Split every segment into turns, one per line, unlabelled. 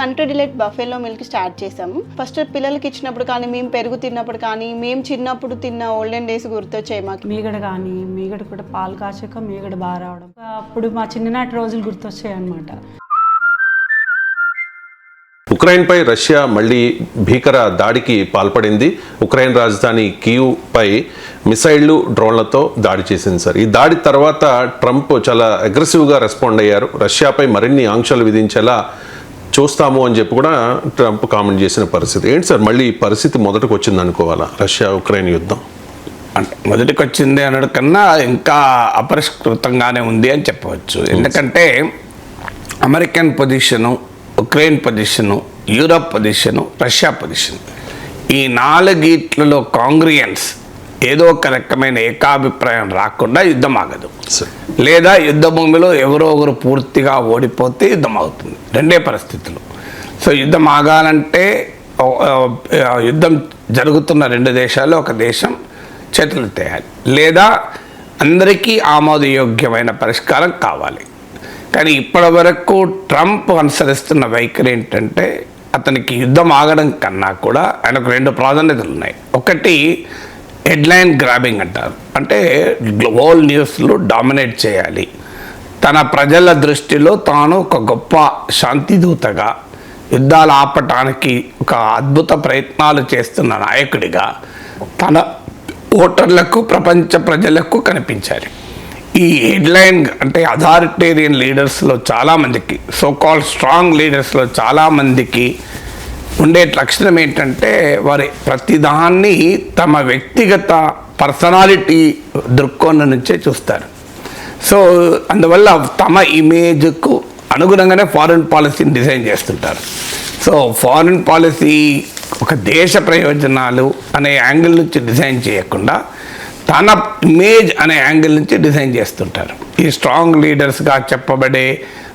Country delight buffalo milk start చేసాము first పిల్లలకి ఇచ్చినప్పుడు కానీ మేము పెరుగు తిన్నప్పుడు కానీ మేము చిన్నప్పుడు తిన్న ఓల్డెన్ డేస్ గుర్తొచ్చాయి మాకు.
మీగడ కానీ మీగడ కూడా పాలు కాచాక మీగడ బాగా రావడం. అప్పుడు మా చిన్ననాటి రోజులు గుర్తొచ్చాయి అనమాట
ఉక్రెయిన్పై రష్యా మళ్ళీ భీకర దాడికి పాల్పడింది. ఉక్రెయిన్ రాజధాని కీవ్పై మిసైళ్ళు డ్రోన్లతో దాడి చేసింది సార్. ఈ దాడి తర్వాత ట్రంప్ చాలా అగ్రెసివ్గా రెస్పాండ్ అయ్యారు. రష్యాపై మరిన్ని ఆంక్షలు విధించేలా చూస్తాము అని చెప్పి కూడా ట్రంప్ కామెంట్ చేసిన పరిస్థితి. ఏంటి సార్? మళ్ళీ ఈ పరిస్థితి మొదటకు వచ్చింది అనుకోవాలా? రష్యా ఉక్రెయిన్ యుద్ధం?
అంటే మొదటికి వచ్చింది అనడం కన్నా ఇంకా అపరిష్కృతంగానే ఉంది అని చెప్పవచ్చు. ఎందుకంటే American position Ukraine position Europe position Russia position ఈ నాలుగిట్లలో కాంగ్రియన్స్ ఏదో ఒక రకమైన ఏకాభిప్రాయం రాకుండా యుద్ధం ఆగదు లేదా యుద్ధ భూమిలో ఎవరో ఒకరు పూర్తిగా ఓడిపోతే యుద్ధం అవుతుంది రెండే పరిస్థితులు. సో యుద్ధం ఆగాలంటే యుద్ధం జరుగుతున్న రెండు దేశాల్లో ఒక దేశం చేతులు తేయాలి. లేదా అందరికీ ఆమోదయోగ్యమైన పరిష్కారం కావాలి. కానీ ఇప్పటి వరకు ట్రంప్ అనుసరిస్తున్న వైఖరి ఏంటంటే అతనికి యుద్ధం ఆగడం కన్నా కూడా ఆయనకు రెండు ప్రాధాన్యతలు ఉన్నాయి. ఒకటి హెడ్లైన్ గ్రాబింగ్ అంటారు. అంటే గ్లోబల్ న్యూస్లో డామినేట్ చేయాలి. తన ప్రజల దృష్టిలో తాను ఒక గొప్ప శాంతిదూతగా యుద్ధాలు ఆపటానికి ఒక అద్భుత ప్రయత్నాలు చేస్తున్న నాయకుడిగా తన ఓటర్లకు ప్రపంచ ప్రజలకు కనిపించాలి. ఈ హెడ్లైన్ అంటే అథారిటేరియన్ లీడర్స్లో చాలామందికి సో కాల్ స్ట్రాంగ్ లీడర్స్లో చాలామందికి ఉండే లక్షణం ఏంటంటే వారి ప్రతిదాన్ని తమ వ్యక్తిగత పర్సనాలిటీ దృక్కోణం నుంచే చూస్తారు. సో అందువల్ల తమ ఇమేజ్కు అనుగుణంగానే ఫారిన్ పాలసీని డిజైన్ చేస్తుంటారు. సో ఫారిన్ పాలసీ ఒక దేశ ప్రయోజనాలు అనే యాంగిల్ నుంచి డిజైన్ చేయకుండా తన ఇమేజ్ అనే యాంగిల్ నుంచి డిజైన్ చేస్తుంటారు. ఈ స్ట్రాంగ్ లీడర్స్గా చెప్పబడే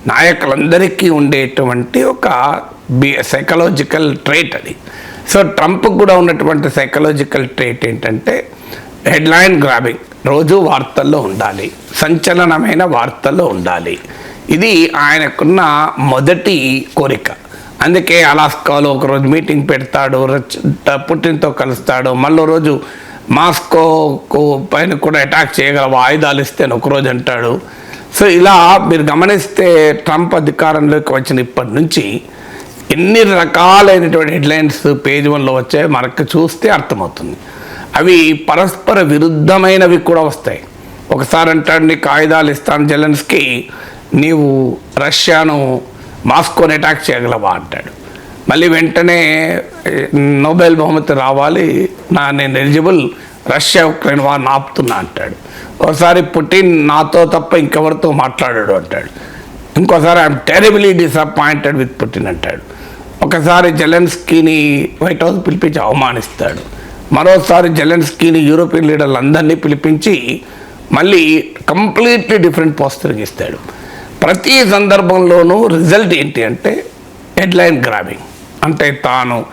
నాయకులందరికీ ఉండేటువంటి ఒక బి సైకలాజికల్ ట్రేట్ అది. సో ట్రంప్ కూడా ఉన్నటువంటి సైకలాజికల్ ట్రేట్ ఏంటంటే హెడ్లైన్ గ్రాబింగ్ రోజు వార్తల్లో ఉండాలి సంచలనమైన వార్తల్లో ఉండాలి. ఇది ఆయనకున్న మొదటి కోరిక. అందుకే అలాస్కాలో ఒకరోజు మీటింగ్ పెడతాడు రచ్- పుటిన్తో కలుస్తాడు మళ్ళీ రోజు మాస్కోకు పైన కూడా అటాక్ చేయగలవు ఆయుధాలు ఇస్తే అని ఒకరోజు అంటాడు. సో ఇలా మీరు గమనిస్తే ట్రంప్ అధికారంలోకి వచ్చిన ఇప్పటి నుంచి ఎన్ని రకాలైనటువంటి హెడ్లైన్స్ పేజ్ వన్లో వచ్చాయి మనకు చూస్తే అర్థమవుతుంది. అవి పరస్పర విరుద్ధమైనవి కూడా వస్తాయి. ఒకసారి అంటాడు నీకు ఆయుధాలు ఇస్తాను జెలెన్స్కి నీవు రష్యాను మాస్కోని అటాక్ చేయగలవా? అంటాడు. మళ్ళీ వెంటనే నోబెల్ బహుమతి రావాలి నా నేను ఎలిజిబుల్ రష్యా ఉక్రెయిన్ వారిని ఆపుతున్నా అంటాడు. ఒకసారి పుటిన్ నాతో తప్ప ఇంకెవరితో మాట్లాడాడు అంటాడు. ఇంకోసారి I'm terribly disappointed with Putin అంటాడు. ఒకసారి జెలెన్స్కీని వైట్ హౌస్ పిలిపించి అవమానిస్తాడు. మరోసారి జెలెన్స్కీని యూరోపియన్ లీడర్లు అందరినీ పిలిపించి మళ్ళీ కంప్లీట్లీ డిఫరెంట్ పోస్టరింగ్ ఇస్తాడు ప్రతి సందర్భంలోనూ రిజల్ట్ ఏంటి అంటే హెడ్లైన్ గ్రాబింగ్. అంటే తాను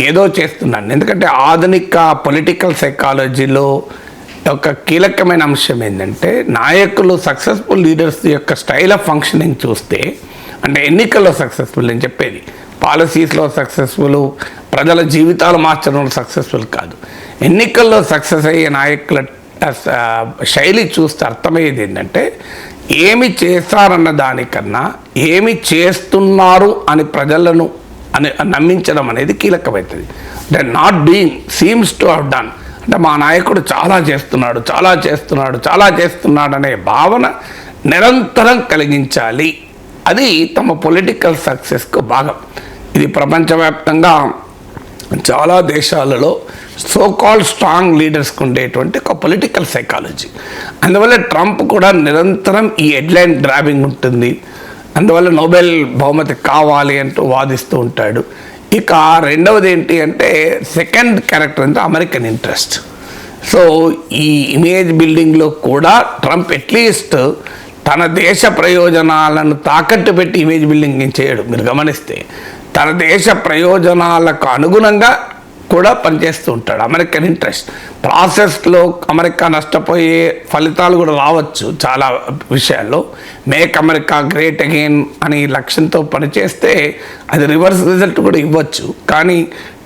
ఏదో చేస్తున్నాను. ఎందుకంటే ఆధునిక పొలిటికల్ సైకాలజీలో ఒక కీలకమైన అంశం ఏంటంటే నాయకులు సక్సెస్ఫుల్ లీడర్స్ యొక్క స్టైల్ ఆఫ్ ఫంక్షనింగ్ చూస్తే అంటే ఎన్నికల్లో సక్సెస్ఫుల్ నేను చెప్పేది పాలసీస్లో సక్సెస్ఫుల్ ప్రజల జీవితాలు మార్చడంలో సక్సెస్ఫుల్ కాదు. ఎన్నికల్లో సక్సెస్ అయ్యే నాయకుల శైలి చూస్తే అర్థమయ్యేది ఏంటంటే ఏమి చేస్తారన్న దానికన్నా ఏమి చేస్తున్నారు అని ప్రజలను అనే నమ్మించడం అనేది కీలకమవుతుంది they not doing seems to have done అంటే మా నాయకుడు చాలా చేస్తున్నాడు చాలా చేస్తున్నాడు చాలా చేస్తున్నాడు అనే భావన నిరంతరం కలిగించాలి. అది తమ పొలిటికల్ సక్సెస్కు భాగం. ఇది ప్రపంచవ్యాప్తంగా చాలా దేశాలలో సో కాల్ స్ట్రాంగ్ లీడర్స్కి ఉండేటువంటి ఒక పొలిటికల్ సైకాలజీ అందువల్ల ట్రంప్ కూడా నిరంతరం ఈ హెడ్లైన్ డ్రాబింగ్ ఉంటుంది. అందువల్ల నోబెల్ బహుమతి కావాలి అంటూ వాదిస్తూ ఉంటాడు. ఇక రెండవది ఏంటి అంటే సెకండ్ క్యారెక్టర్ అంటే అమెరికన్ ఇంట్రెస్ట్ సో ఈ ఇమేజ్ బిల్డింగ్లో కూడా ట్రంప్ అట్లీస్ట్ తన దేశ ప్రయోజనాలను తాకట్టు పెట్టి ఇమేజ్ బిల్డింగ్ చేయడు. మీరు గమనిస్తే తన దేశ ప్రయోజనాలకు అనుగుణంగా కూడా పనిచేస్తూ ఉంటాడు. అమెరికన్ ఇంట్రెస్ట్ ప్రాసెస్లో అమెరికా నష్టపోయే ఫలితాలు కూడా రావచ్చు చాలా విషయాల్లో. మేక్ అమెరికా గ్రేట్ అగైన్ అని లక్ష్యంతో పనిచేస్తే అది రివర్స్ రిజల్ట్ కూడా ఇవ్వచ్చు. కానీ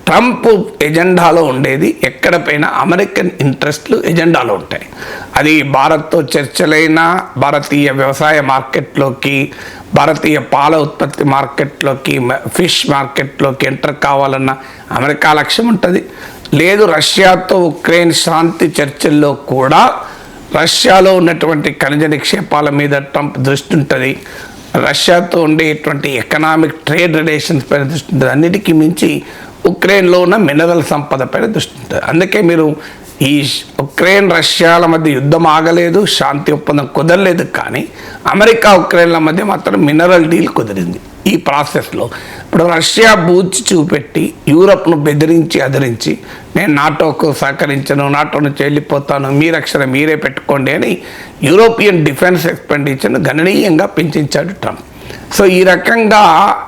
ట్రంప్ ఎజెండాలో ఉండేది ఎక్కడపైన అమెరికన్ ఇంట్రెస్ట్లు ఎజెండాలో ఉంటాయి. అది భారత్తో చర్చలైనా భారతీయ వ్యవసాయ మార్కెట్లోకి భారతీయ పాల ఉత్పత్తి మార్కెట్లోకి ఫిష్ మార్కెట్లోకి ఎంటర్ కావాలన్న అమెరికా లక్ష్యం ఉంటుంది. లేదు రష్యాతో ఉక్రెయిన్ శాంతి చర్చల్లో కూడా రష్యాలో ఉన్నటువంటి ఖనిజ నిక్షేపాల మీద ట్రంప్ దృష్టి ఉంటుంది. రష్యాతో ఉండేటువంటి ఎకనామిక్ ట్రేడ్ రిలేషన్స్ పైన దృష్టి ఉంటుంది. అన్నిటికీ మించి ఉక్రెయిన్లో ఉన్న మినరల్ సంపదపైన దృష్టి ఉంటుంది అందుకే మీరు ఈ ఉక్రెయిన్ రష్యాల మధ్య యుద్ధం ఆగలేదు శాంతి ఒప్పందం కుదరలేదు కానీ అమెరికా ఉక్రెయిన్ల మధ్య మాత్రం మినరల్ డీల్ కుదిరింది ఈ ప్రాసెస్లో. ఇప్పుడు రష్యా బూచి చూపెట్టి యూరప్ను బెదిరించి అదిరించి నేను నాటోకు సహకరించను నాటో నుంచి వెళ్ళిపోతాను మీ రక్షణ మీరే పెట్టుకోండి అని యూరోపియన్ డిఫెన్స్ ఎక్స్పెండిచర్ను గణనీయంగా పెంచించాడు ట్రంప్. సో ఈ రకంగా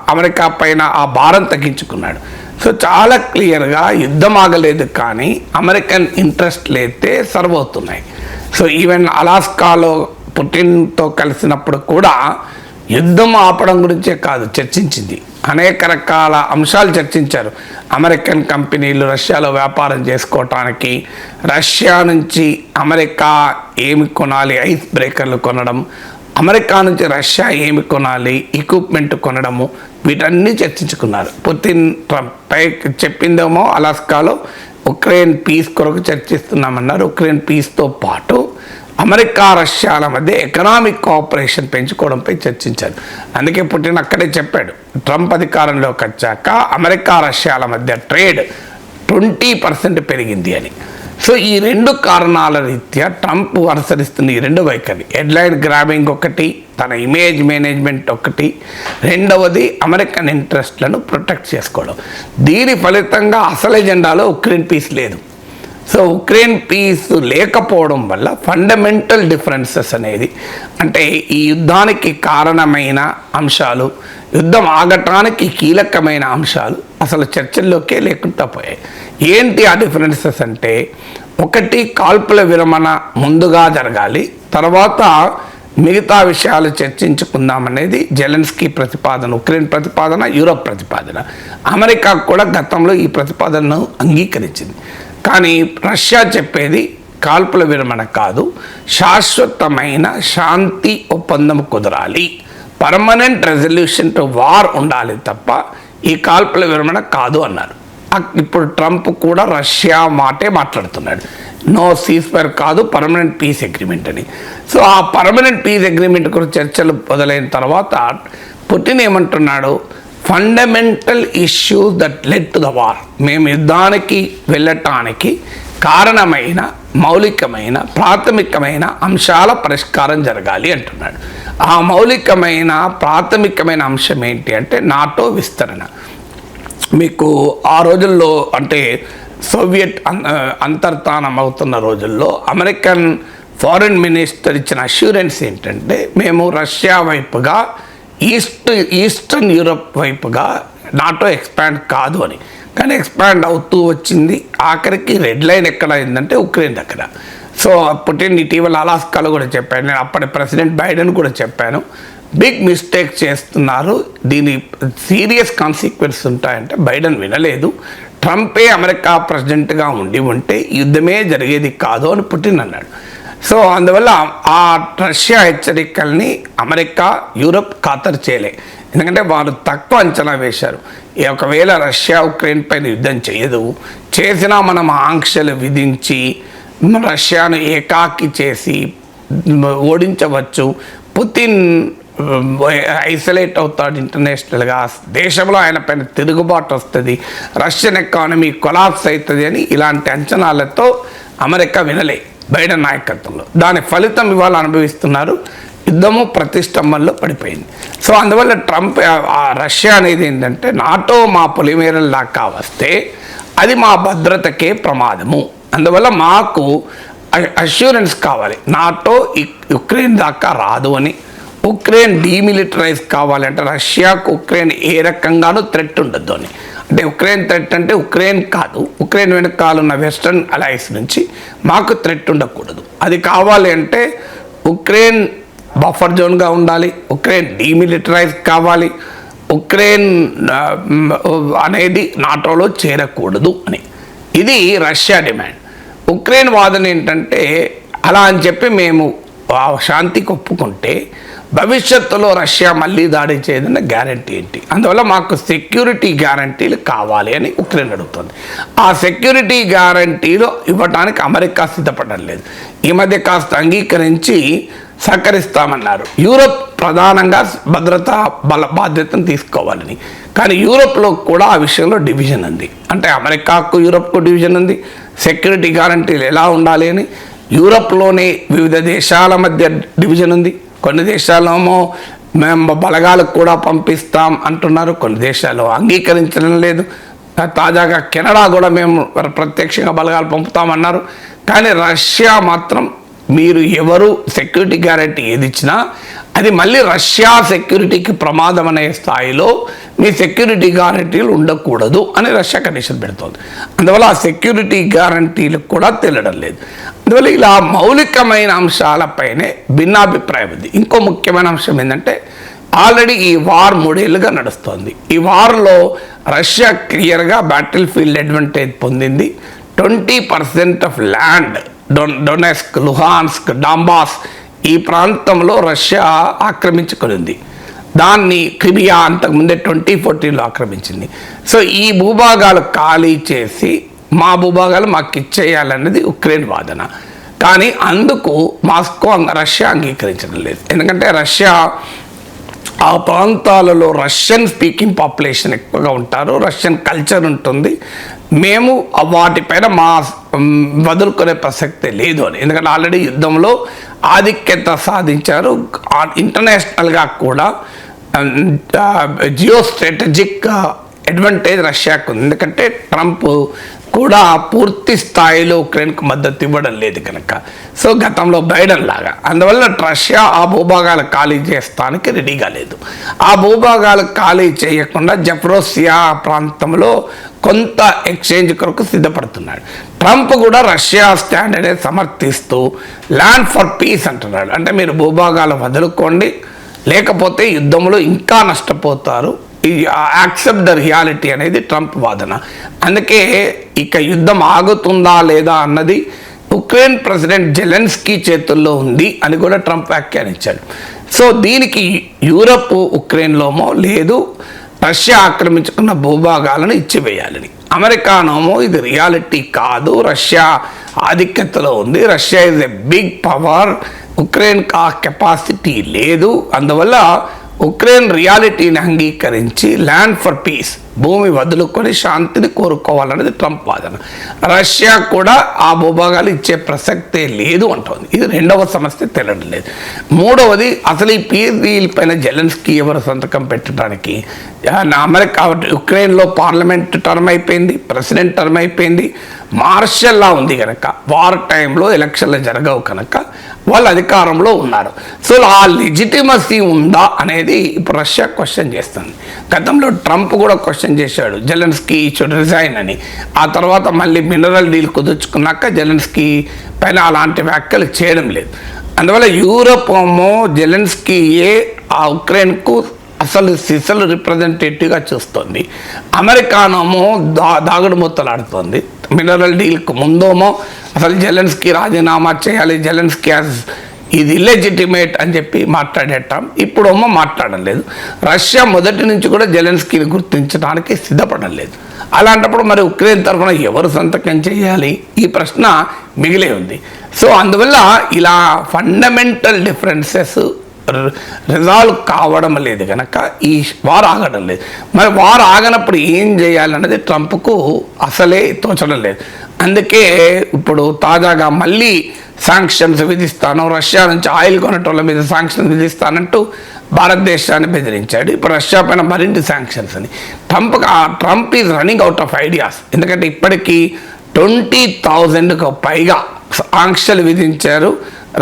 అమెరికా పైన ఆ భారం తగ్గించుకున్నాడు. సో చాలా క్లియర్గా యుద్ధం ఆగలేదు కానీ అమెరికన్ ఇంట్రెస్ట్ లేతే సర్వ్ అవుతున్నాయి సో ఈవెన్ అలాస్కాలో పుటిన్తో కలిసినప్పుడు కూడా యుద్ధం ఆపడం గురించే కాదు చర్చించింది. అనేక రకాల అంశాలు చర్చించారు. అమెరికన్ కంపెనీలు రష్యాలో వ్యాపారం చేసుకోవటానికి రష్యా నుంచి అమెరికా ఏమి కొనాలి ఐస్ బ్రేకర్లు కొనడం అమెరికా నుంచి రష్యా ఏమి కొనాలి ఎక్విప్మెంట్ కొనడము వీటన్నీ చర్చించుకున్నారు. Putin Trump. పై చెప్పిందేమో అలాస్కాలో ఉక్రెయిన్ పీస్ కొరకు చర్చిస్తున్నామన్నారు. ఉక్రెయిన్ పీస్తో పాటు అమెరికా రష్యాల మధ్య ఎకనామిక్ కోఆపరేషన్ పెంచుకోవడంపై చర్చించారు. అందుకే పుటిన్ అక్కడే చెప్పాడు. ట్రంప్ అధికారంలోకి వచ్చాక అమెరికా రష్యాల మధ్య ట్రేడ్ ట్వంటీ పర్సెంట్ పెరిగింది అని. సో ఈ రెండు కారణాల రీత్యా ట్రంప్ అనుసరిస్తున్న ఈ రెండు వైఖరి. హెడ్లైన్ గ్రాబింగ్ ఒకటి తన ఇమేజ్ మేనేజ్మెంట్ ఒకటి. రెండవది అమెరికన్ ఇంట్రెస్ట్లను ప్రొటెక్ట్ చేసుకోవడం. దీని ఫలితంగా అసలు ఎజెండాలో ఉక్రెయిన్ పీస్ లేదు. సో ఉక్రెయిన్ పీస్ లేకపోవడం వల్ల ఫండమెంటల్ డిఫరెన్సెస్ అనేది అంటే ఈ యుద్ధానికి కారణమైన అంశాలు యుద్ధం ఆగటానికి కీలకమైన అంశాలు అసలు చర్చల్లోకే లేకుండా పోయాయి. ఏంటి ఆ డిఫరెన్సెస్ అంటే ఒకటి కాల్పుల విరమణ ముందుగా జరగాలి తర్వాత మిగతా విషయాలు చర్చించుకుందామనేది జెలెన్స్కీ ప్రతిపాదన ఉక్రెయిన్ ప్రతిపాదన యూరప్ ప్రతిపాదన. అమెరికా కూడా గతంలో ఈ ప్రతిపాదనను అంగీకరించింది. కానీ రష్యా చెప్పేది కాల్పుల విరమణ కాదు. శాశ్వతమైన శాంతి ఒప్పందం కుదరాలి. పర్మనెంట్ రెజల్యూషన్ టు వార్ ఉండాలి తప్ప ఈ కాల్పుల విరమణ కాదు అన్నారు. ఇప్పుడు ట్రంప్ కూడా రష్యా మాటే మాట్లాడుతున్నాడు. నో సీస్ఫైర్ కాదు పర్మనెంట్ పీస్ అగ్రిమెంట్ అని. సో ఆ పర్మనెంట్ పీస్ అగ్రిమెంట్ గురించి చర్చలు మొదలైన తర్వాత పుటిన్ ఏమంటున్నాడు? Fundamental issues that led to the war మేము యుద్ధానికి వెళ్ళటానికి కారణమైన మౌలికమైన ప్రాథమికమైన అంశాల పరిష్కారం జరగాలి అంటున్నాడు. ఆ మౌలికమైన ప్రాథమికమైన అంశం ఏంటి అంటే నాటో విస్తరణ. మీకు ఆ రోజుల్లో అంటే సోవియట్ అన్- అంతర్ధానం అవుతున్న రోజుల్లో అమెరికన్ ఫారిన్ మినిస్టర్ ఇచ్చిన అష్యూరెన్స్ ఏంటంటే మేము రష్యా వైపుగా ఈస్ట్ ఈస్టర్న్ యూరప్ వైపుగా నాటో ఎక్స్పాండ్ కాదు అని. కానీ ఎక్స్పాండ్ అవుతూ వచ్చింది. ఆఖరికి రెడ్ లైన్ ఎక్కడ అయిందంటే ఉక్రెయిన్ దగ్గర. సో పుటిన్ ఇటీవల అలాస్కాలో కూడా చెప్పాను. నేను అప్పటి ప్రెసిడెంట్ బైడెన్ కూడా చెప్పాను. బిగ్ మిస్టేక్ చేస్తున్నారు. దీని సీరియస్ కాన్సిక్వెన్స్ ఉంటాయంటే బైడెన్ వినలేదు. ట్రంపే అమెరికా ప్రెసిడెంట్గా ఉండి ఉంటే యుద్ధమే జరిగేది కాదు అని పుటిన్ అన్నాడు. సో అందువల్ల ఆ రష్యా హెచ్చరికల్ని అమెరికా యూరప్ ఖాతరు చేయలే. ఎందుకంటే వారు తక్కువ అంచనా వేశారు. ఒకవేళ రష్యా ఉక్రెయిన్ పైన యుద్ధం చేయదు. చేసినా మనం ఆంక్షలు విధించి రష్యాను ఏకాకి చేసి ఓడించవచ్చు. పుతిన్ ఐసోలేట్ అవుతాడు ఇంటర్నేషనల్గా. దేశంలో ఆయన పైన తిరుగుబాటు వస్తుంది. రష్యన్ ఎకానమీ కొలాప్స్ అవుతుంది అని ఇలాంటి అంచనాలతో అమెరికా వినలే. బైడెన్ నాయకత్వంలో. దాని ఫలితం ఇవాళ అనుభవిస్తున్నారు. యుద్ధము ప్రతిష్టంభంలో పడిపోయింది. సో అందువల్ల ట్రంప్ ఆ- రష్యా అనేది ఏంటంటే నాటో మా పొలిమేరల దాకా వస్తే అది మా భద్రతకే ప్రమాదము. అందువల్ల మాకు అష్యూరెన్స్ కావాలి. నాటో యుక్రెయిన్ ఉక్రెయిన్ దాకా రాదు అని. ఉక్రెయిన్ డీమిలిటరైజ్ కావాలంటే రష్యాకు ఉక్రెయిన్ ఏ రకంగానూ థ్రెట్ ఉండద్దు అని. అంటే ఉక్రెయిన్ థ్రెట్ అంటే ఉక్రెయిన్ కాదు. ఉక్రెయిన్ వెనకాల ఉన్న వెస్ట్రన్ అలయన్స్ నుంచి మాకు థ్రెట్ ఉండకూడదు. అది కావాలి అంటే ఉక్రెయిన్ బఫర్ జోన్గా ఉండాలి. ఉక్రెయిన్ డీమిలిటరైజ్ కావాలి. ఉక్రెయిన్ అనేది నాటోలో చేరకూడదు అని. ఇది రష్యా డిమాండ్. ఉక్రెయిన్ వాదన ఏంటంటే అలా అని చెప్పి మేము శాంతికి ఒప్పుకుంటే భవిష్యత్తులో రష్యా మళ్ళీ దాడి చేయదన్న గ్యారంటీ ఏంటి? అందువల్ల మాకు సెక్యూరిటీ గ్యారంటీలు కావాలి అని ఉక్రెయిన్ అడుగుతుంది. ఆ సెక్యూరిటీ గ్యారంటీలు ఇవ్వడానికి అమెరికా సిద్ధపడడం లేదు. ఈ మధ్య కాస్త అంగీకరించి సహకరిస్తామన్నారు. యూరోప్ ప్రధానంగా భద్రతా బల బాధ్యతను తీసుకోవాలని. కానీ యూరోప్లో కూడా ఆ విషయంలో డివిజన్ ఉంది. అంటే అమెరికాకు యూరోప్కు డివిజన్ ఉంది. సెక్యూరిటీ గ్యారంటీలు ఎలా ఉండాలి అని యూరోప్లోనే వివిధ దేశాల మధ్య డివిజన్ ఉంది. కొన్ని దేశాలేమో మేము బలగాలకు కూడా పంపిస్తాం అంటున్నారు కొన్ని దేశాలు అంగీకరించడం లేదు. తాజాగా కెనడా కూడా మేము ప్రత్యక్షంగా బలగాలు పంపుతామన్నారు. కానీ రష్యా మాత్రం మీరు ఎవరు సెక్యూరిటీ గ్యారంటీ ఏది ఇచ్చినా అది మళ్ళీ రష్యా సెక్యూరిటీకి ప్రమాదం అనే స్థాయిలో మీ సెక్యూరిటీ గ్యారంటీలు ఉండకూడదు అని రష్యా కండిషన్ పెడుతోంది. అందువల్ల ఆ సెక్యూరిటీ గ్యారంటీలు కూడా తెలియడం లేదు. అందువల్ల ఇలా మౌలికమైన అంశాలపైనే భిన్నాభిప్రాయం ఉంది. ఇంకో ముఖ్యమైన అంశం ఏంటంటే ఆల్రెడీ ఈ వార్ మూడేళ్ళుగా నడుస్తోంది. ఈ వార్లో రష్యా క్లియర్గా బ్యాటిల్ ఫీల్డ్ అడ్వాంటేజ్ పొందింది. Twenty percent of land డొన్ Donetsk Luhansk Donbas ఈ ప్రాంతంలో రష్యా ఆక్రమించుకునింది. దాన్ని క్రిమియా అంతకుముందే ట్వంటీ ఫోర్టీన్లో ఆక్రమించింది. సో ఈ భూభాగాలు ఖాళీ చేసి మా భూభాగాలు మాకు ఇచ్చేయాలన్నది ఉక్రెయిన్ వాదన. కానీ అందుకు మాస్కో రష్యా అంగీకరించడం లేదు. ఎందుకంటే రష్యా ఆ ప్రాంతాలలో రష్యన్ స్పీకింగ్ పాపులేషన్ ఎక్కువగా ఉంటారు రష్యన్ కల్చర్ ఉంటుంది. మేము వాటిపైన మా వదులుకునే ప్రసక్తే లేదు అని. ఎందుకంటే ఆల్రెడీ యుద్ధంలో ఆధిక్యత సాధించారు. ఇంటర్నేషనల్గా కూడా జియో స్ట్రాటజిక్ అడ్వాంటేజ్ రష్యాకు ఉంది. ఎందుకంటే ట్రంప్ కూడా పూర్తి స్థాయిలో ఉక్రెయిన్కు మద్దతు ఇవ్వడం లేదు కనుక. సో గతంలో బైడెన్ లాగా. అందువల్ల రష్యా ఆ భూభాగాలు ఖాళీ చేస్తానికి రెడీగా లేదు. ఆ భూభాగాలు ఖాళీ చేయకుండా జఫ్రోసియా ప్రాంతంలో కొంత ఎక్స్చేంజ్ కొరకు సిద్ధపడుతున్నాడు. ట్రంప్ కూడా రష్యా స్టాండ్ అనేది సమర్థిస్తూ ల్యాండ్ ఫర్ పీస్ అంటున్నాడు. అంటే మీరు భూభాగాలు వదులుకోండి లేకపోతే యుద్ధంలో ఇంకా నష్టపోతారు. యాక్సెప్ట్ ద రియాలిటీ అనేది ట్రంప్ వాదన. అందుకే ఇక యుద్ధం ఆగుతుందా లేదా అన్నది ఉక్రెయిన్ ప్రెసిడెంట్ జెలెన్స్కీ చేతుల్లో ఉంది అని కూడా ట్రంప్ వ్యాఖ్యానించాడు. సో దీనికి యూరప్ ఉక్రెయిన్లోమో లేదు రష్యా ఆక్రమించుకున్న భూభాగాలను ఇచ్చివేయాలని. అమెరికానోమో ఇది రియాలిటీ కాదు రష్యా ఆధిక్యతలో ఉంది Russia is a big power Ukraine ఆ కెపాసిటీ లేదు. అందువల్ల ఉక్రెయిన్ రియాలిటీని అంగీకరించి ల్యాండ్ ఫర్ పీస్ భూమి వదులుకొని శాంతిని కోరుకోవాలనేది ట్రంప్ వాదన. రష్యా కూడా ఆ భూభాగాలు ఇచ్చే ప్రసక్తే లేదు అంటోంది. ఇది రెండవ సమస్య తెలియడం లేదు మూడవది అసలు ఈ పీస్ డీల్ పైన జెలెన్స్కీ ఎవరు సంతకం పెట్టడానికి? అమెరికా ఉక్రెయిన్లో పార్లమెంట్ టర్మ్ అయిపోయింది ప్రెసిడెంట్ టర్మ్ అయిపోయింది మార్షల్లా ఉంది కనుక వార్ టైంలో ఎలక్షన్లు జరగవు కనుక వాళ్ళు అధికారంలో ఉన్నారు. సో ఆ లెజిటిమసీ ఉందా అనేది ఇప్పుడు రష్యా క్వశ్చన్ చేస్తుంది. గతంలో ట్రంప్ కూడా క్వశ్చన్ చేశాడు జెలెన్స్కీ ఇచ్చాడు రిజైన్ అని. ఆ తర్వాత మళ్ళీ మినరల్ డీల్ కుదుర్చుకున్నాక జెలెన్స్కీ పైన అలాంటి వ్యాఖ్యలు చేయడం లేదు. అందువల్ల యూరోప్ ఏమో జెలెన్స్కీయే ఆ ఉక్రెయిన్కు అసలు సిసలు రిప్రజెంటేటివ్గా చూస్తుంది. అమెరికానేమో దా దాగుడు మూతలాడుతుంది మినరల్ డీల్కు ముందేమో అసలు జెలెన్స్కీ రాజీనామా చేయాలి జెలెన్స్కీ యాజ్ ఇది ఇల్లెజిటిమేట్ అని చెప్పి మాట్లాడేటాం ఇప్పుడేమో మాట్లాడడం లేదు. రష్యా మొదటి నుంచి కూడా జెలెన్స్కీని గుర్తించడానికి సిద్ధపడడం లేదు. అలాంటప్పుడు మరి ఉక్రెయిన్ తరఫున ఎవరు సంతకం చేయాలి? ఈ ప్రశ్న మిగిలే ఉంది. సో అందువల్ల ఇలా ఫండమెంటల్ డిఫరెన్సెస్ రిజాల్వ్ కావడం లేదు కనుక ఈ వార్ ఆగడం లేదు. మరి వార్ ఆగనప్పుడు ఏం చేయాలన్నది ట్రంప్కు అసలే తోచడం లేదు. అందుకే ఇప్పుడు తాజాగా మళ్ళీ శాంక్షన్స్ విధిస్తాను. రష్యా నుంచి ఆయిల్ కొనటోళ్ళ మీద శాంక్షన్స్ విధిస్తానంటూ భారతదేశాన్ని బెదిరించాడు. ఇప్పుడు రష్యా పైన మరిన్ని శాంక్షన్స్ అని. Trump Trump is running out of ideas ఎందుకంటే ఇప్పటికీ ట్వంటీ థౌజండ్కు పైగా ఆంక్షలు విధించారు.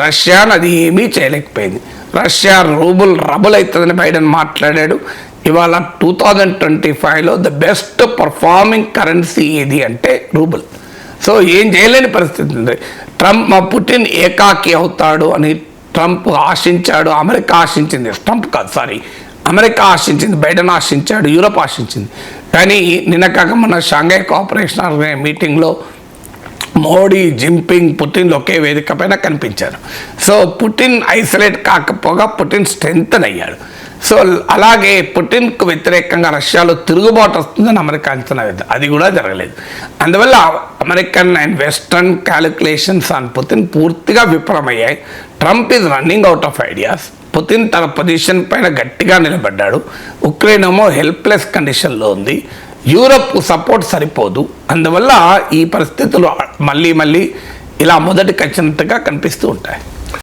రష్యాను అది ఏమీ చేయలేకపోయింది. రష్యా రూబుల్ రబుల్ అవుతుందని బైడెన్ మాట్లాడాడు. ఇవాళ టూ థౌజండ్ ట్వంటీ ఫైవ్లో ద బెస్ట్ పర్ఫార్మింగ్ కరెన్సీ ఏది అంటే రూబుల్. సో ఏం చేయలేని పరిస్థితి ఉంది. ట్రంప్ మా పుటిన్ ఏకాకి అవుతాడు అని ట్రంప్ ఆశించాడు అమెరికా ఆశించింది. ట్రంప్ కాదు సారీ అమెరికా ఆశించింది బైడెన్ ఆశించాడు యూరోప్ ఆశించింది. కానీ నిన్న కాక మన షాంఘై కోఆపరేషన్ ఆర్గనైజ్ మీటింగ్లో మోడీ జింపింగ్ పుటిన్ ఒకే వేదిక పైన కనిపించారు. సో పుటిన్ ఐసోలేట్ కాకపోగా పుటిన్ స్ట్రెంగ్త్ అయ్యాడు. సో అలాగే పుటిన్కు వ్యతిరేకంగా రష్యాలో తిరుగుబాటు వస్తుందని అమెరికా అంచనా వేసింది. అది కూడా జరగలేదు. అందువల్ల American and western calculations on Putin పూర్తిగా విఫలమయ్యాయి. Trump is running out of ideas. Putin తన పొజిషన్ పైన గట్టిగా నిలబడ్డాడు. ఉక్రెయిన్ ఏమో హెల్ప్లెస్ కండిషన్లో ఉంది. యూరప్ సపోర్ట్ సరిపోదు. అందువల్ల ఈ పరిస్థితులు మళ్ళీ మళ్ళీ ఇలా మొదటికి వచ్చినట్టుగా కనిపిస్తూ ఉంటాయి.